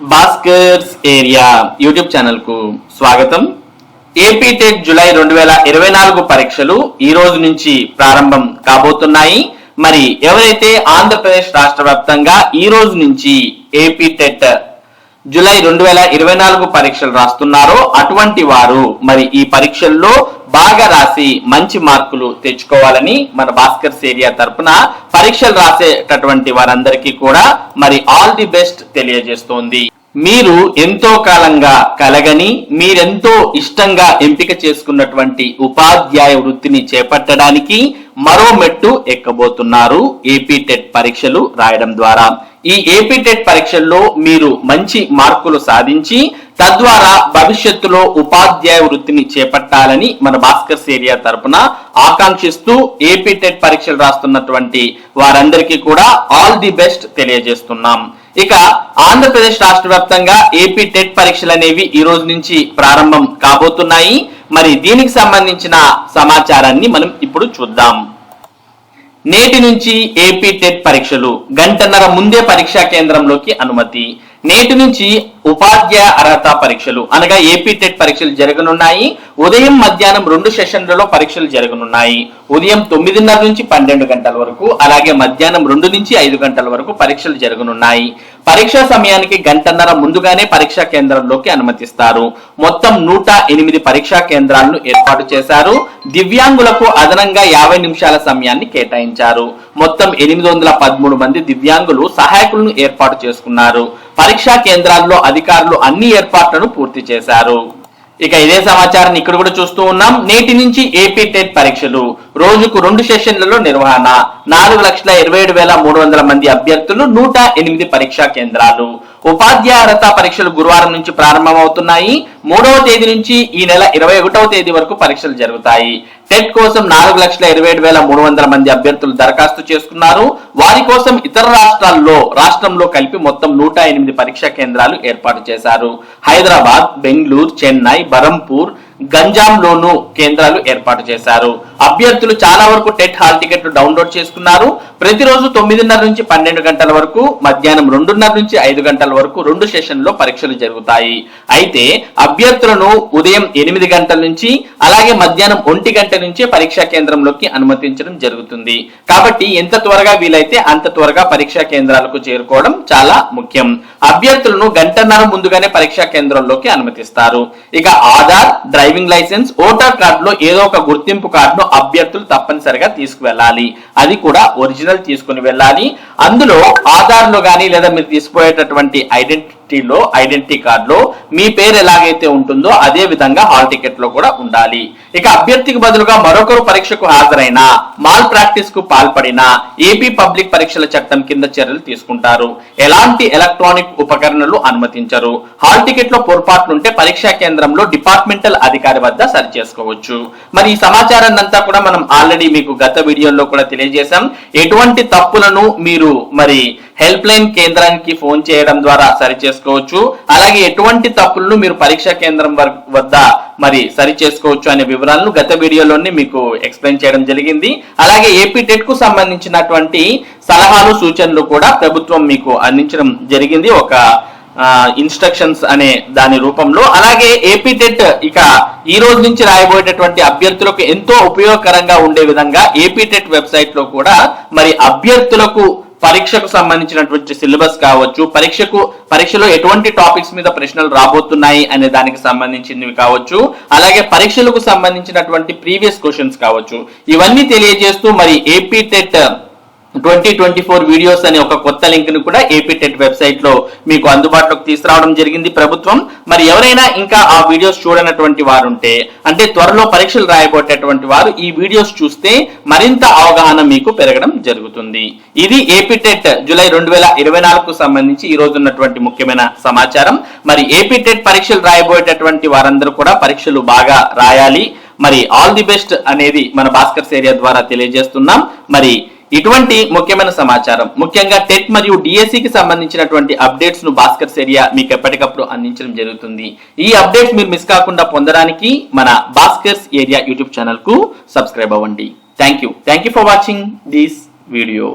Bhaskar's area YouTube ఛానల్కు స్వాగతం. AP TET July రెండు వేల ఇరవై నాలుగు పరీక్షలు ఈ రోజు నుంచి ప్రారంభం కాబోతున్నాయి. మరి ఎవరైతే ఆంధ్రప్రదేశ్ రాష్ట్ర వ్యాప్తంగా ఈ రోజు నుంచి ఏపీ టెట్ జులై రెండు వేల ఇరవై నాలుగు పరీక్షలు రాస్తున్నారో అటువంటి వారు మరి ఈ పరీక్షల్లో బాగా రాసి మంచి మార్కులు తెచ్చుకోవాలని మన భాస్కర్స్ ఏరియా తరపున పరీక్షలు రాసేటటువంటి వారందరికీ కూడా మరి ఆల్ ది బెస్ట్ తెలియజేస్తోంది. మీరు ఎంతో కాలంగా కలగని మీరెంతో ఇష్టంగా ఎంపిక చేసుకున్నటువంటి ఉపాధ్యాయ వృత్తిని చేపట్టడానికి మరో మెట్టు ఎక్కబోతున్నారు ఏపీ టెట్ పరీక్షలు రాయడం ద్వారా. ఈ ఏపీ టెట్ పరీక్షల్లో మీరు మంచి మార్కులు సాధించి తద్వారా భవిష్యత్తులో ఉపాధ్యాయ వృత్తిని చేపట్టాలని మన భాస్కర్స్ ఏరియా తరపున ఆకాంక్షిస్తూ ఏపీ టెట్ పరీక్షలు రాస్తున్నటువంటి వారందరికీ కూడా ఆల్ ది బెస్ట్ తెలియజేస్తున్నాం. ఇక ఆంధ్రప్రదేశ్ రాష్ట్ర వ్యాప్తంగా ఏపీ టెట్ పరీక్షలు అనేవి ఈ రోజు నుంచి ప్రారంభం కాబోతున్నాయి. మరి దీనికి సంబంధించిన సమాచారాన్ని మనం ఇప్పుడు చూద్దాం. నేటి నుంచి ఏపీ టెట్ పరీక్షలు గంటన్నర ముందే పరీక్షా కేంద్రంలోకి అనుమతి. నేటి నుంచి ఉపాధ్యాయ అర్హత పరీక్షలు అనగా ఏపీ టెట్ పరీక్షలు జరగనున్నాయి. ఉదయం మధ్యాహ్నం రెండు సెషన్లలో పరీక్షలు జరగనున్నాయి. ఉదయం తొమ్మిదిన్నర నుంచి పన్నెండు గంటల వరకు అలాగే మధ్యాహ్నం రెండు నుంచి ఐదు గంటల వరకు పరీక్షలు జరగనున్నాయి. పరీక్షా సమయానికి గంటన్నర ముందుగానే పరీక్షా కేంద్రంలోకి అనుమతిస్తారు. మొత్తం నూట ఎనిమిది పరీక్షా కేంద్రాలను ఏర్పాటు చేశారు. దివ్యాంగులకు అదనంగా యాభై నిమిషాల సమయాన్ని కేటాయించారు. మొత్తం ఎనిమిది వందల పదమూడు మంది దివ్యాంగులు సహాయకులను ఏర్పాటు చేసుకున్నారు. పరీక్షా కేంద్రాల్లో అధికారులు అన్ని ఏర్పాట్లను పూర్తి చేశారు. ఇక ఇదే సమాచారాన్ని ఇక్కడ కూడా చూస్తూ ఉన్నాం. నేటి నుంచి ఏపీ టెట్ పరీక్షలు. రోజుకు రెండు సెషన్లలో నిర్వహణ. నాలుగు లక్షల ఇరవై ఏడు వేల మూడు వందల మంది అభ్యర్థులు నూట ఎనిమిది పరీక్షా కేంద్రాలు. ఉపాధ్యాయత పరీక్షలు గురువారం నుంచి ప్రారంభమవుతున్నాయి. మూడవ తేదీ నుంచి ఈ నెల ఇరవై ఒకటవ తేదీ వరకు పరీక్షలు జరుగుతాయి. టెట్ కోసం నాలుగు లక్షల ఇరవై ఏడు వేల మూడు వందల మంది అభ్యర్థులు దరఖాస్తు చేసుకున్నారు. వారి కోసం ఇతర రాష్ట్రాల్లో రాష్ట్రంలో కలిపి మొత్తం నూట ఎనిమిది పరీక్షా కేంద్రాలు ఏర్పాటు చేశారు. హైదరాబాద్ బెంగళూరు చెన్నై బరంపూర్ గంజాంలోనూ కేంద్రాలు ఏర్పాటు చేశారు. అభ్యర్థులు చాలా వరకు టెట్ హాల్ టికెట్లు డౌన్లోడ్ చేసుకున్నారు. ప్రతిరోజు తొమ్మిదిన్నర నుంచి పన్నెండు గంటల వరకు మధ్యాహ్నం రెండున్నర నుంచి ఐదు గంటల వరకు రెండు సెషన్లో పరీక్షలు జరుగుతాయి. అయితే అభ్యర్థులను ఉదయం ఎనిమిది గంటల నుంచి అలాగే మధ్యాహ్నం ఒంటి గంట నుంచి పరీక్షా కేంద్రంలోకి అనుమతించడం జరుగుతుంది. కాబట్టి ఎంత త్వరగా వీలైతే అంత త్వరగా పరీక్షా కేంద్రాలకు చేరుకోవడం చాలా ముఖ్యం. అభ్యర్థులను గంటన్నర ముందుగానే పరీక్షా కేంద్రంలోకి అనుమతిస్తారు. ఇక ఆధార్ డ్రైవింగ్ లైసెన్స్ ఓటర్ కార్డులో ఏదో ఒక గుర్తింపు కార్డును అభ్యర్థులు తప్పనిసరిగా తీసుకువెళ్ళాలి. అది కూడా ఒరిజినల్ తీసుకుని వెళ్ళాలి. అందులో ఆధార్లో కానీ లేదా మీరు తీసుకుపోయేటటువంటి ఐడెంటిటీలో ఐడెంటిటీ కార్డులో మీ పేరు ఎలాగైతే ఉంటుందో అదే విధంగా హాల్ టికెట్లో కూడా ఉండాలి. ఇక అభ్యర్థికి బదులుగా మరొకరు పరీక్షకు హాజరైన మాల్ ప్రాక్టీస్కు పాల్పడిన ఏపీ పబ్లిక్ పరీక్షల చట్టం కింద చర్యలు తీసుకుంటారు. ఎలాంటి ఎలక్ట్రానిక్ ఉపకరణలు అనుమతించరు. హాల్ టికెట్లో పొరపాట్లుంటే పరీక్షా కేంద్రంలో డిపార్ట్మెంటల్ అధికారి వద్ద సరి చేసుకోవచ్చు. మరి ఈ సమాచారాన్ని అంతా కూడా మనం ఆల్రెడీ మీకు గత వీడియోలో కూడా తెలియజేశాం. ఎటువంటి తప్పులను మీరు మరి హెల్ప్ లైన్ కేంద్రానికి ఫోన్ చేయడం ద్వారా సరి చేసుకోవచ్చు. అలాగే ఎటువంటి తప్పులను మీరు పరీక్షా కేంద్రం వద్ద మరి సరి చేసుకోవచ్చు అనే వివరాలను గత వీడియోలోనే మీకు ఎక్స్ప్లెయిన్ చేయడం జరిగింది. అలాగే ఏపీ టెట్కు సంబంధించినటువంటి సలహాలు సూచనలు కూడా ప్రభుత్వం మీకు అందించడం జరిగింది. ఒక ఇన్స్ట్రక్షన్స్ అనే దాని రూపంలో. అలాగే ఏపీ టెట్ ఇక ఈ రోజు నుంచి రాయబోయేటటువంటి అభ్యర్థులకు ఎంతో ఉపయోగకరంగా ఉండే విధంగా ఏపీ టెట్ వెబ్సైట్లో కూడా మరి అభ్యర్థులకు పరీక్షకు సంబంధించినటువంటి సిలబస్ కావచ్చు పరీక్షకు పరీక్షలో ఎటువంటి టాపిక్స్ మీద ప్రశ్నలు రాబోతున్నాయి అనే దానికి సంబంధించినవి కావచ్చు అలాగే పరీక్షలకు సంబంధించినటువంటి ప్రీవియస్ క్వశ్చన్స్ కావచ్చు. ఇవన్నీ తెలియజేస్తూ మరి AP TET twenty twenty four videos అనే ఒక కొత్త లింక్ను కూడా ఏపీ టెట్ వెబ్సైట్లో మీకు అందుబాటులోకి తీసుకురావడం జరిగింది ప్రభుత్వం. మరి ఎవరైనా ఇంకా ఆ వీడియోస్ చూడనటువంటి వారు ఉంటే అంటే త్వరలో పరీక్షలు రాయబోయేటటువంటి వారు ఈ వీడియోస్ చూస్తే మరింత అవగాహన మీకు పెరగడం జరుగుతుంది. ఇది ఏపీ టెట్ జూలై రెండు వేల ఇరవై నాలుగుకు సంబంధించి ఈ రోజు ఉన్నటువంటి ముఖ్యమైన సమాచారం. మరి ఏపీ టెట్ పరీక్షలు రాయబోయేటటువంటి వారందరూ కూడా పరీక్షలు బాగా రాయాలి. మరి ఆల్ ది బెస్ట్ అనేది మన భాస్కర్స్ ఏరియా ద్వారా తెలియజేస్తున్నాం. మరి ఇటువంటి ముఖ్యమైన సమాచారం. ముఖ్యంగా టెట్ మరియు డిఎస్సికి సంబంధించినటువంటి అప్డేట్స్ను భాస్కర్స్ ఏరియా మీకు ఎప్పటికప్పుడు అందించడం జరుగుతుంది. ఈ అప్డేట్స్ మీరు మిస్ కాకుండా పొందడానికి మన భాస్కర్స్ ఏరియా యూట్యూబ్ ఛానల్కు సబ్స్క్రైబ్ అవ్వండి. Thank you thank you for watching this video